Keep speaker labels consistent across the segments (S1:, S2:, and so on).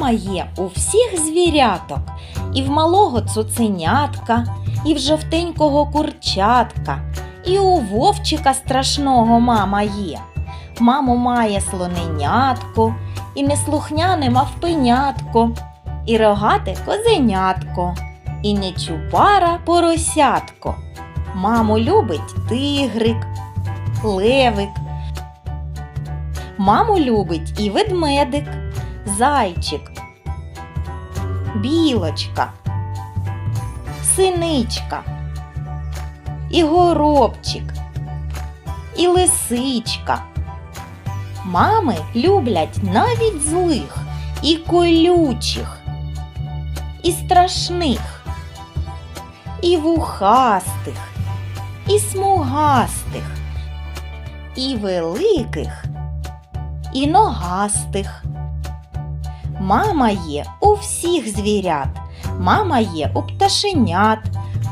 S1: Мама є у всіх звіряток, і в малого цуценятка, і в жовтенького курчатка, і у вовчика страшного мама є. Маму має слоненятко, і неслухняне мавпенятко, і рогате козенятко, і нечупара поросятко. Маму любить тигрик, левик. Маму любить і ведмедик, зайчик, білочка, синичка, і горобчик, і лисичка. Мами люблять навіть злих і колючих, і страшних, і вухастих, і смугастих, і великих, і ногастих. Мама є у всіх звірят, мама є у пташенят,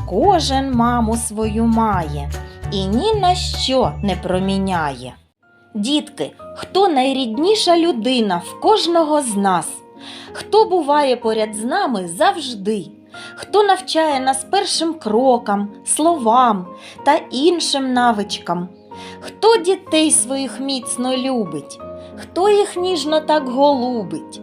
S1: кожен маму свою має і ні на що не проміняє. Дітки, хто найрідніша людина в кожного з нас? Хто буває поряд з нами завжди? Хто навчає нас першим крокам, словам та іншим навичкам? Хто дітей своїх міцно любить? Хто їх ніжно так голубить?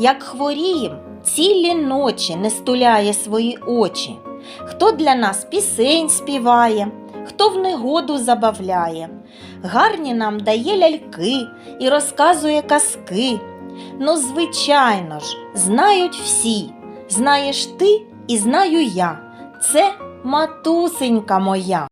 S1: Як хворієм, цілі ночі не стуляє свої очі? Хто для нас пісень співає, хто в негоду забавляє? гарні нам дає ляльки і розказує казки. Ну, звичайно ж, знають всі. Знаєш ти і знаю я. Це матусенька моя.